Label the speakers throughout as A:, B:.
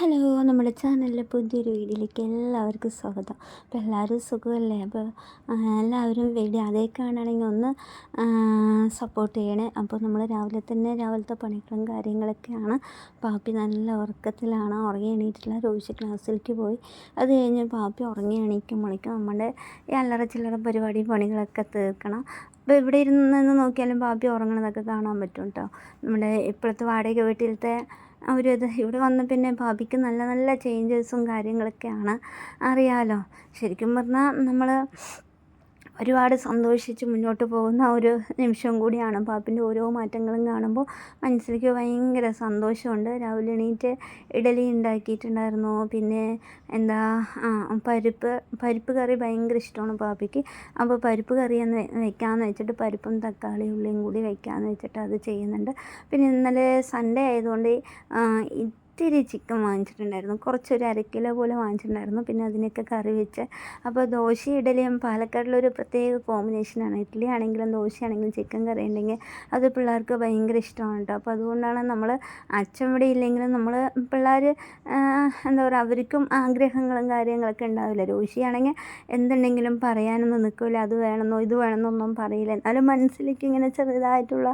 A: hello നമ്മുടെ ചാനലിലെ പുതിയൊരു വീഡിയോയിലേക്ക് എല്ലാവർക്കും സ്വാഗതം അപ്പോൾ എല്ലാവരും സുഖമല്ലേ അപ്പോൾ എല്ലാവരും വീഡിയോ അതേ കാണുകയാണെങ്കിൽ ഒന്ന് സപ്പോർട്ട് ചെയ്യണേ അപ്പോൾ നമ്മൾ രാവിലെ തന്നെ രാവിലത്തെ പണികളും കാര്യങ്ങളൊക്കെയാണ് പാപ്പി നല്ല ഉറക്കത്തിലാണ് ഉറങ്ങി എണീറ്റില്ല രോഹിച്ച് ക്ലാസ്സിലേക്ക് പോയി അത് കഴിഞ്ഞ് പാപ്പി ഉറങ്ങി എണീക്കുമ്പോഴേക്കും നമ്മുടെ ഈ അല്ലറ ചില്ലറ പരിപാടി പണികളൊക്കെ തീർക്കണം അപ്പോൾ ഇവിടെ ഇരുന്ന് നോക്കിയാലും പാപ്പി ഉറങ്ങണതൊക്കെ കാണാൻ പറ്റും കേട്ടോ നമ്മുടെ ഇപ്പോഴത്തെ വാടക വീട്ടിലത്തെ ഒരു ഇത് ഇവിടെ വന്ന പിന്നെ ഭാബിക്ക് നല്ല നല്ല ചേഞ്ചസും കാര്യങ്ങളൊക്കെയാണ് അറിയാമല്ലോ ശരിക്കും പറഞ്ഞാൽ നമ്മൾ ഒരുപാട് സന്തോഷിച്ച് മുന്നോട്ട് പോകുന്ന ഒരു നിമിഷം കൂടിയാണ് പാപ്പിൻ്റെ ഓരോ മാറ്റങ്ങളും കാണുമ്പോൾ മനസ്സിലേക്ക് ഭയങ്കര സന്തോഷമുണ്ട് രാവിലെ എണീറ്റ് ഇഡലി ഉണ്ടാക്കിയിട്ടുണ്ടായിരുന്നു പിന്നെ എന്താ പരിപ്പ് പരിപ്പ് കറി ഭയങ്കര ഇഷ്ടമാണ് പാപ്പിക്ക് അപ്പോൾ പരിപ്പ് കറി എന്ന് വെക്കാമെന്ന് വെച്ചിട്ട് പരിപ്പും തക്കാളി ഉള്ളിയും കൂടി വെക്കാമെന്ന് വെച്ചിട്ട് അത് ചെയ്യുന്നുണ്ട് പിന്നെ ഇന്നലെ സൺഡേ ആയതുകൊണ്ട് ഇത്തിരി ചിക്കൻ വാങ്ങിച്ചിട്ടുണ്ടായിരുന്നു കുറച്ചൊരു അര കിലോ പോലെ വാങ്ങിച്ചിട്ടുണ്ടായിരുന്നു പിന്നെ അതിനൊക്കെ കറി വെച്ച് അപ്പോൾ ദോശ ഇഡലിയും പാലക്കാടിലൊരു പ്രത്യേക കോമ്പിനേഷനാണ് ഇഡ്ഡലി ആണെങ്കിലും ദോശയാണെങ്കിലും ചിക്കൻ കറി ഉണ്ടെങ്കിൽ അത് പിള്ളേർക്ക് ഭയങ്കര ഇഷ്ടമാണ് കേട്ടോ അപ്പോൾ അതുകൊണ്ടാണ് നമ്മൾ അച്ഛൻ ഇവിടെ ഇല്ലെങ്കിലും നമ്മൾ പിള്ളേർ എന്താ പറയുക അവർക്കും ആഗ്രഹങ്ങളും കാര്യങ്ങളൊക്കെ ഉണ്ടാവില്ല ദോശയാണെങ്കിൽ എന്തുണ്ടെങ്കിലും പറയാനൊന്നും നിൽക്കില്ല അത് വേണമെന്നോ ഇത് വേണമെന്നൊന്നും പറയില്ല എന്നാലും മനസ്സിലേക്ക് ഇങ്ങനെ ചെറുതായിട്ടുള്ള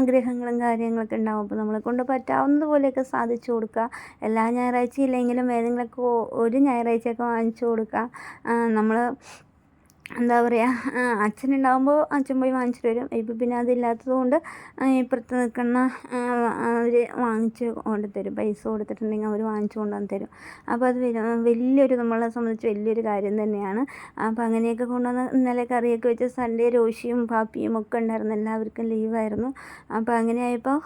A: ആഗ്രഹങ്ങളും കാര്യങ്ങളൊക്കെ ഉണ്ടാവും അപ്പോൾ നമ്മളെ കൊണ്ട് പറ്റാവുന്നതുപോലെയൊക്കെ സാധിച്ചു കൊടുക്കുക എല്ലാ ഞായറാഴ്ചയും ഇല്ലെങ്കിലും ഏതെങ്കിലുമൊക്കെ ഒരു ഞായറാഴ്ചയൊക്കെ വാങ്ങിച്ചു കൊടുക്കുക നമ്മൾ എന്താ പറയുക ഉണ്ടാകുമ്പോൾ അച്ഛൻ പോയി വാങ്ങിച്ചിട്ട് വരും ഇപ്പം പിന്നെ അതില്ലാത്തത് കൊണ്ട് ഇപ്പുറത്ത് നിൽക്കുന്ന അവർ വാങ്ങിച്ച് കൊണ്ടുതരും പൈസ കൊടുത്തിട്ടുണ്ടെങ്കിൽ അവർ വാങ്ങിച്ച് കൊണ്ടുവന്ന് തരും അപ്പോൾ അത് വലിയൊരു നമ്മളെ സംബന്ധിച്ച് വലിയൊരു കാര്യം തന്നെയാണ് അപ്പോൾ അങ്ങനെയൊക്കെ കൊണ്ടുവന്ന് ഇന്നലെ കറിയൊക്കെ വെച്ച് സൺഡേ രോഷിയും പാപ്പിയും ഒക്കെ ഉണ്ടായിരുന്നു എല്ലാവർക്കും ലീവായിരുന്നു അപ്പോൾ അങ്ങനെ ആയപ്പോൾ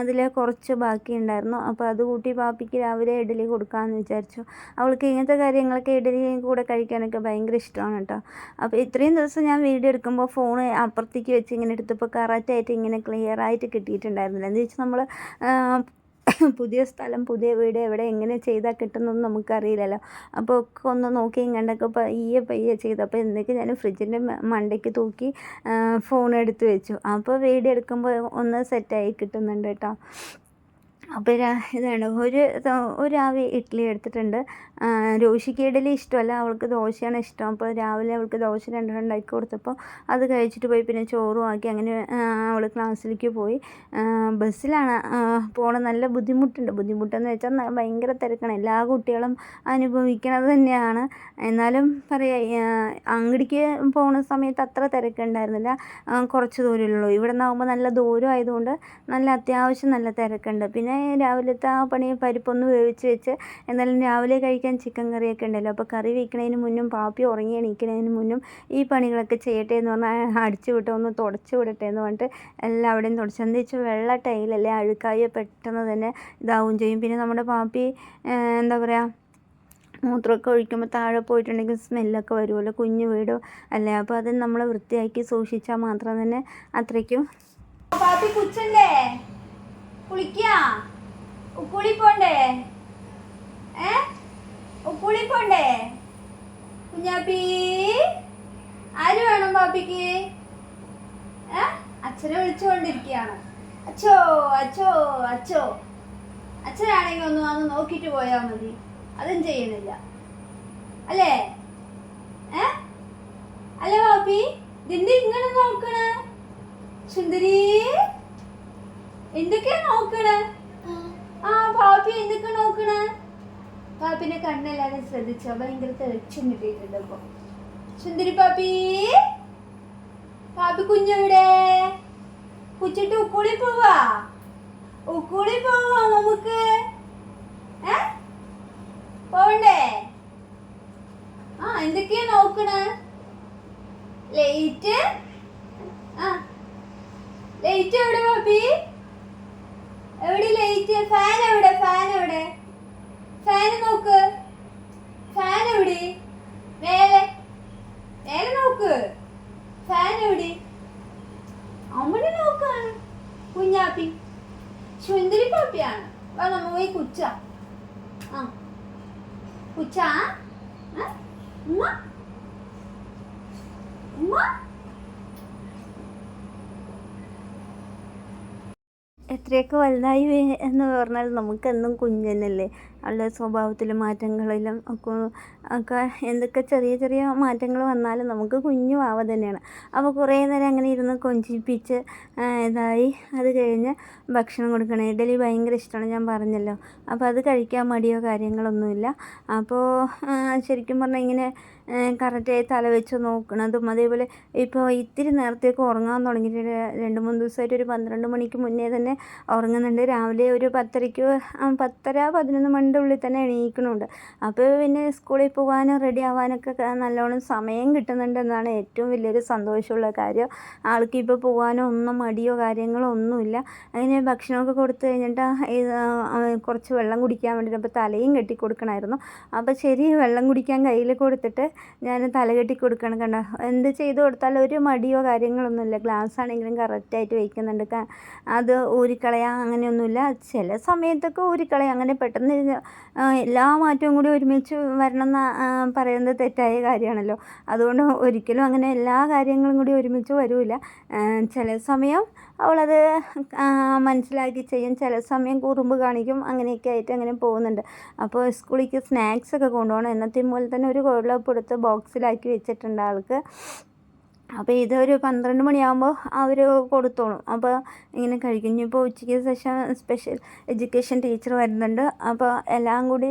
A: അതിൽ കുറച്ച് ബാക്കി ഉണ്ടായിരുന്നു അപ്പോൾ അത് കൂട്ടി പാപ്പിക്ക് രാവിലെ ഇഡലി കൊടുക്കാമെന്ന് വിചാരിച്ചു അവൾക്ക് ഇങ്ങനത്തെ കാര്യങ്ങളൊക്കെ ഇഡലിയും കൂടെ കഴിക്കാനൊക്കെ ഭയങ്കര ഇഷ്ടമാണ് കേട്ടോ കേട്ടോ അപ്പോൾ ഇത്രയും ദിവസം ഞാൻ വീഡിയോ എടുക്കുമ്പോൾ ഫോൺ അപ്പുറത്തേക്ക് വെച്ച് ഇങ്ങനെ എടുത്തപ്പോൾ കറക്റ്റായിട്ട് ഇങ്ങനെ ക്ലിയർ ആയിട്ട് കിട്ടിയിട്ടുണ്ടായിരുന്നില്ല എന്ന് വെച്ചാൽ നമ്മൾ പുതിയ സ്ഥലം പുതിയ വീട് എവിടെ എങ്ങനെ ചെയ്താൽ കിട്ടുന്നതെന്ന് നമുക്കറിയില്ലല്ലോ അപ്പോൾ ഒക്കെ ഒന്ന് നോക്കിയും കണ്ടൊക്കെ പയ്യെ പയ്യെ ചെയ്തു അപ്പോൾ എന്തൊക്കെ ഞാൻ ഫ്രിഡ്ജിൻ്റെ മണ്ടയ്ക്ക് തൂക്കി ഫോൺ എടുത്ത് വെച്ചു അപ്പോൾ വീഡിയോ എടുക്കുമ്പോൾ ഒന്ന് സെറ്റായി കിട്ടുന്നുണ്ട് കേട്ടോ അപ്പോൾ ഇതാണ് ഒരു ഒരു ആവി ഇഡ്ഡലി എടുത്തിട്ടുണ്ട് രോഷിക്ക് ഇഡ്ഡലി ഇഷ്ടമല്ല അവൾക്ക് ദോശയാണ് ഇഷ്ടം അപ്പോൾ രാവിലെ അവൾക്ക് ദോശ രണ്ടെണ്ണം ഉണ്ടാക്കി കൊടുത്തപ്പോൾ അത് കഴിച്ചിട്ട് പോയി പിന്നെ ചോറും ആക്കി അങ്ങനെ അവൾ ക്ലാസ്സിലേക്ക് പോയി ബസ്സിലാണ് പോകണം നല്ല ബുദ്ധിമുട്ടുണ്ട് ബുദ്ധിമുട്ടെന്ന് വെച്ചാൽ ഭയങ്കര തിരക്കാണ് എല്ലാ കുട്ടികളും അനുഭവിക്കണത് തന്നെയാണ് എന്നാലും പറയാ അങ്ങടിക്ക് പോകുന്ന സമയത്ത് അത്ര തിരക്കുണ്ടായിരുന്നില്ല കുറച്ച് ദൂരമുള്ളൂ ഇവിടെ നിന്നാകുമ്പോൾ നല്ല ദൂരം ആയതുകൊണ്ട് നല്ല അത്യാവശ്യം നല്ല തിരക്കുണ്ട് പിന്നെ പിന്നെ രാവിലത്തെ ആ പണി പരിപ്പൊന്ന് വേവിച്ച് വെച്ച് എന്നാലും രാവിലെ കഴിക്കാൻ ചിക്കൻ കറിയൊക്കെ ഉണ്ടല്ലോ അപ്പോൾ കറി വയ്ക്കുന്നതിന് മുന്നും പാപ്പി ഉറങ്ങി എണീക്കുന്നതിന് മുന്നും ഈ പണികളൊക്കെ ചെയ്യട്ടെ എന്ന് പറഞ്ഞാൽ അടിച്ചു വിട്ടോ ഒന്ന് തുടച്ചു വിടട്ടെ എന്ന് പറഞ്ഞിട്ട് അവിടെയും തുടച്ച് എന്താ വെച്ചാൽ വെള്ള ടൈലല്ലേ അഴുക്കായ പെട്ടെന്ന് തന്നെ ഇതാവുകയും ചെയ്യും പിന്നെ നമ്മുടെ പാപ്പി എന്താ പറയുക മൂത്രമൊക്കെ ഒഴിക്കുമ്പോൾ താഴെ പോയിട്ടുണ്ടെങ്കിൽ സ്മെല്ലൊക്കെ വരുമല്ലോ കുഞ്ഞു വീടോ അല്ലേ അപ്പോൾ അത് നമ്മൾ വൃത്തിയാക്കി സൂക്ഷിച്ചാൽ മാത്രം തന്നെ അത്രയ്ക്കും
B: കുളിക്കാ ഉക്കുളി പോണ്ടേ ഏ ഉക്കുളി പോണ്ടേ കുഞ്ഞാപ്പി ആര് വേണം പാപ്പിക്ക് ഏ അച്ഛനെ വിളിച്ചുകൊണ്ടിരിക്കുകയാണ് അച്ഛോ അച്ഛോ അച്ഛോ അച്ഛനാണെങ്കിൽ ഒന്ന് വന്ന് നോക്കിയിട്ട് പോയാൽ മതി അതും ചെയ്യുന്നില്ല അല്ലേ ഏ അല്ലേ പാപ്പി ഇതിന്റെ ഇങ്ങനെ നോക്കണേ എന്തൊക്കെയാ നോക്കണേ ആ പാപ്പി എന്തൊക്കെ നോക്കണേ പാപ്പിന്റെ കണ്ണെല്ലാരും ശ്രദ്ധിച്ചോ ഭയങ്കര തെളിച്ചം കിട്ടിയിട്ടുണ്ട് അപ്പൊ സുന്ദരി പാപ്പി പാപ്പി കുഞ്ഞെവിടെ കുച്ചിട്ട് ഉക്കൂളി പോവാ ഉക്കൂളി പോവാ നമുക്ക് ഏ പോവണ്ടേ ആ എന്തൊക്കെയാ നോക്കണേ ലേറ്റ് ആ ലേറ്റ് എവിടെ പാപ്പി ടീച്ചർ ഫാൻ എവിടെ ഫാൻ എവിടെ ഫാൻ നോക്ക് ഫാൻ എവിടെ മേലെ മേലെ നോക്ക് ഫാൻ എവിടെ അവിടെ നോക്കാണ് കുഞ്ഞാപ്പി സുന്ദരി പാപ്പിയാണ് വാ നമുക്ക് പോയി കുച്ച ആ കുച്ചാ
A: എത്രയൊക്കെ വലുതായി എന്ന് പറഞ്ഞാൽ നമുക്കെന്നും കുഞ്ഞനല്ലേ അവളുടെ സ്വഭാവത്തിൽ മാറ്റങ്ങളിലും ഒക്കെ ഒക്കെ എന്തൊക്കെ ചെറിയ ചെറിയ മാറ്റങ്ങൾ വന്നാലും നമുക്ക് കുഞ്ഞു ആവ തന്നെയാണ് അപ്പോൾ കുറേ നേരം അങ്ങനെ ഇരുന്ന് കൊഞ്ചിപ്പിച്ച് ഇതായി അത് കഴിഞ്ഞ് ഭക്ഷണം കൊടുക്കണം ഇഡലി ഭയങ്കര ഇഷ്ടമാണ് ഞാൻ പറഞ്ഞല്ലോ അപ്പോൾ അത് കഴിക്കാൻ മടിയോ കാര്യങ്ങളൊന്നുമില്ല അപ്പോൾ ശരിക്കും പറഞ്ഞാൽ ഇങ്ങനെ കറക്റ്റായി തല വെച്ച് നോക്കണതും അതേപോലെ ഇപ്പോൾ ഇത്തിരി നേരത്തേക്ക് ഉറങ്ങാൻ തുടങ്ങിയിട്ട് രണ്ട് മൂന്ന് ദിവസമായിട്ട് ഒരു പന്ത്രണ്ട് മണിക്ക് മുന്നേ തന്നെ ഉറങ്ങുന്നുണ്ട് രാവിലെ ഒരു പത്തരയ്ക്ക് പത്തര പതിനൊന്ന് മണിൻ്റെ ഉള്ളിൽ തന്നെ എണീക്കണുണ്ട് അപ്പോൾ പിന്നെ സ്കൂളിൽ പോകാനും റെഡി ആവാനൊക്കെ നല്ലോണം സമയം കിട്ടുന്നുണ്ട് എന്നാണ് ഏറ്റവും വലിയൊരു സന്തോഷമുള്ള കാര്യം ആൾക്ക് ഇപ്പോൾ പോകാനോ ഒന്നും മടിയോ കാര്യങ്ങളോ ഒന്നുമില്ല അങ്ങനെ ഭക്ഷണമൊക്കെ കൊടുത്തു കഴിഞ്ഞിട്ട് കുറച്ച് വെള്ളം കുടിക്കാൻ വേണ്ടിയിട്ട് അപ്പോൾ തലയും കെട്ടി കൊടുക്കണമായിരുന്നു അപ്പോൾ ശരി വെള്ളം കുടിക്കാൻ കയ്യിൽ കൊടുത്തിട്ട് ഞാൻ തലകെട്ടി കൊടുക്കണം കണ്ട എന്ത് ചെയ്ത് കൊടുത്താലും ഒരു മടിയോ കാര്യങ്ങളൊന്നുമില്ല ഗ്ലാസ് ആണെങ്കിലും കറക്റ്റായിട്ട് വയ്ക്കുന്നുണ്ട് അത് ഊരിക്കളയാ അങ്ങനെയൊന്നുമില്ല ചില സമയത്തൊക്കെ ഊരിക്കളയാം അങ്ങനെ പെട്ടെന്ന് എല്ലാ മാറ്റവും കൂടി ഒരുമിച്ച് വരണം എന്ന് പറയുന്നത് തെറ്റായ കാര്യമാണല്ലോ അതുകൊണ്ട് ഒരിക്കലും അങ്ങനെ എല്ലാ കാര്യങ്ങളും കൂടി ഒരുമിച്ച് വരില്ല ചില സമയം അവളത് മനസ്സിലാക്കി ചെയ്യും ചില സമയം കുറുമ്പ് കാണിക്കും അങ്ങനെയൊക്കെ ആയിട്ട് അങ്ങനെ പോകുന്നുണ്ട് അപ്പോൾ സ്കൂളിലേക്ക് സ്നാക്സൊക്കെ കൊണ്ടുപോകണം എന്നത്തേം പോലെ തന്നെ ഒരു കുഴലപ്പെടുത്ത് ബോക്സിലാക്കി വെച്ചിട്ടുണ്ട് ആൾക്ക് അപ്പോൾ ഇതൊരു പന്ത്രണ്ട് മണിയാകുമ്പോൾ അവർ കൊടുത്തോളും അപ്പോൾ ഇങ്ങനെ കഴിക്കും ഇനിയിപ്പോൾ ഉച്ചയ്ക്ക് ശേഷം സ്പെഷ്യൽ എഡ്യൂക്കേഷൻ ടീച്ചർ വരുന്നുണ്ട് അപ്പോൾ എല്ലാം കൂടി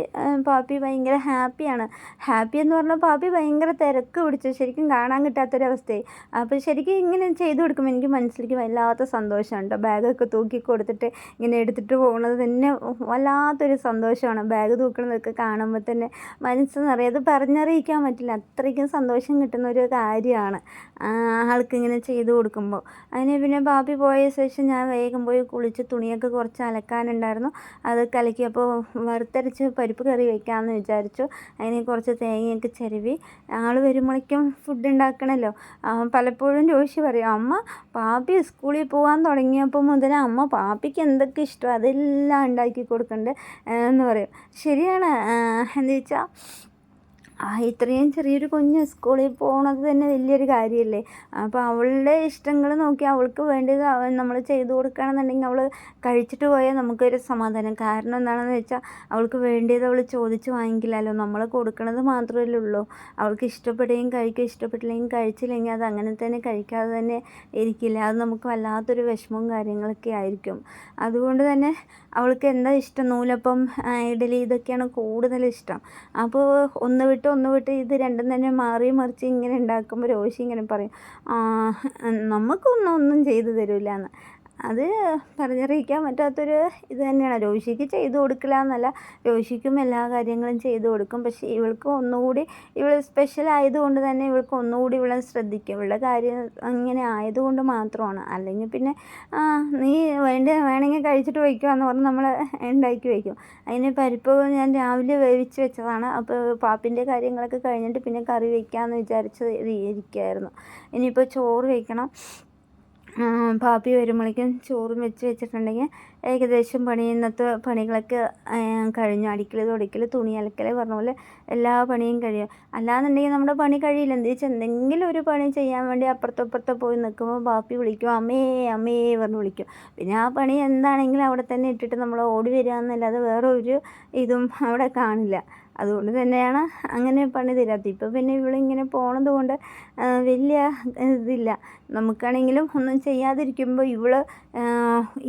A: പാപ്പി ഭയങ്കര ഹാപ്പിയാണ് ഹാപ്പി എന്ന് പറഞ്ഞാൽ പാപ്പി ഭയങ്കര തിരക്ക് പിടിച്ചു ശരിക്കും കാണാൻ കിട്ടാത്തൊരവസ്ഥയായി അപ്പോൾ ശരിക്കും ഇങ്ങനെ ചെയ്തു കൊടുക്കുമ്പോൾ എനിക്ക് മനസ്സിലേക്ക് വല്ലാത്ത സന്തോഷമുണ്ട് ബാഗൊക്കെ തൂക്കി കൊടുത്തിട്ട് ഇങ്ങനെ എടുത്തിട്ട് പോകുന്നത് തന്നെ വല്ലാത്തൊരു സന്തോഷമാണ് ബാഗ് തൂക്കണതൊക്കെ കാണുമ്പോൾ തന്നെ മനസ്സ് നിറയെ അത് പറഞ്ഞറിയിക്കാൻ പറ്റില്ല അത്രയ്ക്കും സന്തോഷം കിട്ടുന്ന ഒരു കാര്യമാണ് ആൾക്ക് ഇങ്ങനെ ചെയ്ത് കൊടുക്കുമ്പോൾ അതിന് പിന്നെ ബാപ്പി പോയ ശേഷം ഞാൻ വേഗം പോയി കുളിച്ച് തുണിയൊക്കെ കുറച്ച് അലക്കാനുണ്ടായിരുന്നു അത് കലക്കി അപ്പോൾ വറുത്തരച്ച് പരിപ്പ് കറി വയ്ക്കാമെന്ന് വിചാരിച്ചു അതിന് കുറച്ച് തേങ്ങയൊക്കെ ചിരവി ഞങ്ങൾ വരുമ്പോഴേക്കും ഫുഡ് ഉണ്ടാക്കണമല്ലോ പലപ്പോഴും ജോഷി പറയും അമ്മ പാപ്പി സ്കൂളിൽ പോകാൻ തുടങ്ങിയപ്പോൾ മുതൽ അമ്മ പാപ്പിക്ക് എന്തൊക്കെ ഇഷ്ടം അതെല്ലാം ഉണ്ടാക്കി കൊടുക്കുന്നുണ്ട് എന്ന് പറയും ശരിയാണ് എന്താ വെച്ചാൽ ആ ഇത്രയും ചെറിയൊരു കുഞ്ഞ് സ്കൂളിൽ പോകണത് തന്നെ വലിയൊരു കാര്യമല്ലേ അപ്പോൾ അവളുടെ ഇഷ്ടങ്ങൾ നോക്കി അവൾക്ക് വേണ്ടത് നമ്മൾ ചെയ്തു കൊടുക്കുകയാണെന്നുണ്ടെങ്കിൽ അവൾ കഴിച്ചിട്ട് പോയാൽ നമുക്കൊരു സമാധാനം കാരണം എന്താണെന്ന് വെച്ചാൽ അവൾക്ക് വേണ്ടത് അവൾ ചോദിച്ച് വാങ്ങിക്കില്ലല്ലോ നമ്മൾ കൊടുക്കണത് മാത്രമല്ലേ ഉള്ളൂ അവൾക്ക് ഇഷ്ടപ്പെടുകയും കഴിക്കുക ഇഷ്ടപ്പെട്ടില്ലെങ്കിൽ കഴിച്ചില്ലെങ്കിൽ അത് അങ്ങനെ തന്നെ കഴിക്കാതെ തന്നെ ഇരിക്കില്ല അത് നമുക്ക് വല്ലാത്തൊരു വിഷമവും കാര്യങ്ങളൊക്കെ ആയിരിക്കും അതുകൊണ്ട് തന്നെ അവൾക്ക് എന്താ ഇഷ്ടം നൂലപ്പം ഇഡലി ഇതൊക്കെയാണ് കൂടുതൽ ഇഷ്ടം അപ്പോൾ ഒന്ന് വിട്ട് വിട്ട് ഒന്ന് വിട്ട് ഇത് രണ്ടും തന്നെ മാറി മറിച്ച് ഇങ്ങനെ ഉണ്ടാക്കുമ്പോൾ രോശി ഇങ്ങനെ പറയും നമുക്കൊന്നും ഒന്നും ചെയ്തു തരില്ല എന്ന് അത് പറഞ്ഞറിയിക്കാൻ പറ്റാത്തൊരു ഇത് തന്നെയാണ് രോഷിക്ക് ചെയ്തു കൊടുക്കില്ല എന്നല്ല രോഷിക്കും എല്ലാ കാര്യങ്ങളും ചെയ്തു കൊടുക്കും പക്ഷേ ഇവൾക്ക് ഒന്നുകൂടി ഇവൾ സ്പെഷ്യൽ ആയതുകൊണ്ട് തന്നെ ഇവൾക്ക് ഒന്നുകൂടി ഇവളെ ശ്രദ്ധിക്കും ഇവളുടെ കാര്യം അങ്ങനെ ആയതുകൊണ്ട് മാത്രമാണ് അല്ലെങ്കിൽ പിന്നെ നീ വേണ്ട വേണമെങ്കിൽ കഴിച്ചിട്ട് വയ്ക്കുക എന്ന് പറഞ്ഞ് നമ്മൾ ഉണ്ടാക്കി വയ്ക്കും അതിന് പരിപ്പ് ഞാൻ രാവിലെ വേവിച്ച് വെച്ചതാണ് അപ്പോൾ പാപ്പിൻ്റെ കാര്യങ്ങളൊക്കെ കഴിഞ്ഞിട്ട് പിന്നെ കറി വയ്ക്കാമെന്ന് വിചാരിച്ച് ഇരിക്കുമായിരുന്നു ഇനിയിപ്പോൾ ചോറ് വയ്ക്കണം പാപ്പി വരുമ്പോഴേക്കും ചോറും വെച്ച് വെച്ചിട്ടുണ്ടെങ്കിൽ ഏകദേശം പണി ഇന്നത്തെ പണികളൊക്കെ കഴിഞ്ഞു അടിക്കൽ തുടയ്ക്കൽ തുണി അലക്കൽ പറഞ്ഞ പോലെ എല്ലാ പണിയും കഴിയും അല്ലാന്നുണ്ടെങ്കിൽ നമ്മുടെ പണി കഴിയില്ല എന്ത് വെച്ചാൽ എന്തെങ്കിലും ഒരു പണി ചെയ്യാൻ വേണ്ടി അപ്പുറത്തപ്പുറത്ത് പോയി നിൽക്കുമ്പോൾ പാപ്പി വിളിക്കും അമ്മേ അമ്മേ പറഞ്ഞ് വിളിക്കും പിന്നെ ആ പണി എന്താണെങ്കിലും അവിടെ തന്നെ ഇട്ടിട്ട് നമ്മൾ ഓടി വരിക എന്നല്ലാതെ വേറെ ഒരു ഇതും അവിടെ കാണില്ല അതുകൊണ്ട് തന്നെയാണ് അങ്ങനെ പണി തരാത്തത് ഇപ്പം പിന്നെ ഇവളിങ്ങനെ പോണത് കൊണ്ട് വലിയ ഇതില്ല നമുക്കാണെങ്കിലും ഒന്നും ചെയ്യാതിരിക്കുമ്പോൾ ഇവൾ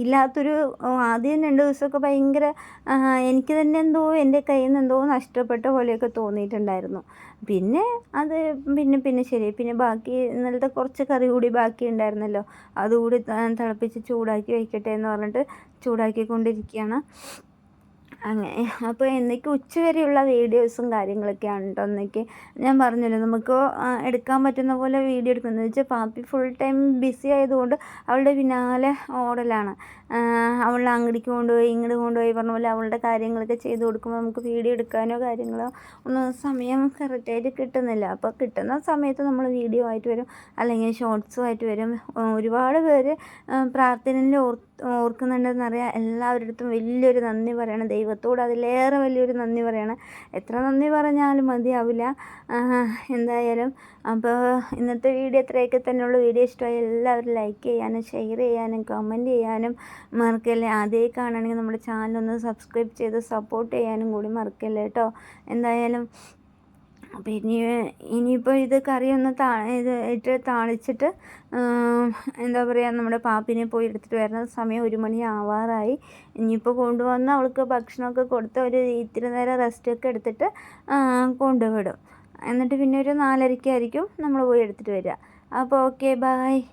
A: ഇല്ലാത്തൊരു ആദ്യം രണ്ട് ദിവസമൊക്കെ ഭയങ്കര എനിക്ക് തന്നെ എന്തോ എൻ്റെ കയ്യിൽ നിന്ന് എന്തോ നഷ്ടപ്പെട്ട പോലെയൊക്കെ തോന്നിയിട്ടുണ്ടായിരുന്നു പിന്നെ അത് പിന്നെ പിന്നെ ശരി പിന്നെ ബാക്കി ഇന്നലത്തെ കുറച്ച് കറി കൂടി ബാക്കി ഉണ്ടായിരുന്നല്ലോ അതുകൂടി തിളപ്പിച്ച് ചൂടാക്കി വയ്ക്കട്ടെ എന്ന് പറഞ്ഞിട്ട് ചൂടാക്കിക്കൊണ്ടിരിക്കുകയാണ് അങ്ങനെ അപ്പോൾ എന്നൊക്കെ ഉച്ചവരെയുള്ള വീഡിയോസും കാര്യങ്ങളൊക്കെയാണ് കേട്ടോ എന്നൊക്കെ ഞാൻ പറഞ്ഞല്ലോ നമുക്ക് എടുക്കാൻ പറ്റുന്ന പോലെ വീഡിയോ എടുക്കുന്നത് വെച്ചാൽ പാപ്പി ഫുൾ ടൈം ബിസി ആയതുകൊണ്ട് അവളുടെ പിന്നാലെ ഓടലാണ് അവളെ അങ്ങടിക്ക് കൊണ്ടുപോയി ഇങ്ങോട്ട് കൊണ്ടുപോയി പറഞ്ഞ പോലെ അവളുടെ കാര്യങ്ങളൊക്കെ ചെയ്ത് കൊടുക്കുമ്പോൾ നമുക്ക് വീഡിയോ എടുക്കാനോ കാര്യങ്ങളോ ഒന്നും സമയം കറക്റ്റായിട്ട് കിട്ടുന്നില്ല അപ്പോൾ കിട്ടുന്ന സമയത്ത് നമ്മൾ വീഡിയോ ആയിട്ട് വരും അല്ലെങ്കിൽ ഷോർട്സും ആയിട്ട് വരും ഒരുപാട് പേര് പ്രാർത്ഥനയിൽ ഓർത്ത് ഓർക്കുന്നുണ്ടെന്നറിയാം എല്ലാവരുടെ അടുത്തും വലിയൊരു നന്ദി പറയണം ദൈവത്തോട് അതിലേറെ വലിയൊരു നന്ദി പറയണം എത്ര നന്ദി പറഞ്ഞാലും മതിയാവില്ല എന്തായാലും അപ്പോൾ ഇന്നത്തെ വീഡിയോ ഇത്രയൊക്കെ തന്നെയുള്ള വീഡിയോ ഇഷ്ടമായി എല്ലാവരും ലൈക്ക് ചെയ്യാനും ഷെയർ ചെയ്യാനും കമൻറ്റ് ചെയ്യാനും മറക്കല്ലേ ആദ്യമേ കാണുകയാണെങ്കിൽ നമ്മുടെ ചാനൽ ഒന്ന് സബ്സ്ക്രൈബ് ചെയ്ത് സപ്പോർട്ട് ചെയ്യാനും കൂടി മറക്കല്ലേ കേട്ടോ എന്തായാലും അപ്പോൾ ഇനി ഇനിയിപ്പോൾ ഇത് കറിയൊന്ന് താ ഇത് ഇട്ട് താളിച്ചിട്ട് എന്താ പറയുക നമ്മുടെ പാപ്പിനെ പോയി എടുത്തിട്ട് വരുന്ന സമയം ഒരു മണി ആവാറായി ഇനിയിപ്പോൾ കൊണ്ടുവന്ന് അവൾക്ക് ഭക്ഷണമൊക്കെ കൊടുത്ത് ഒരു ഇത്തിരി നേരം റെസ്റ്റൊക്കെ എടുത്തിട്ട് കൊണ്ടുവിടും എന്നിട്ട് പിന്നെ ഒരു നാലരയ്ക്കായിരിക്കും നമ്മൾ പോയി എടുത്തിട്ട് വരിക അപ്പോൾ ഓക്കെ ബായ്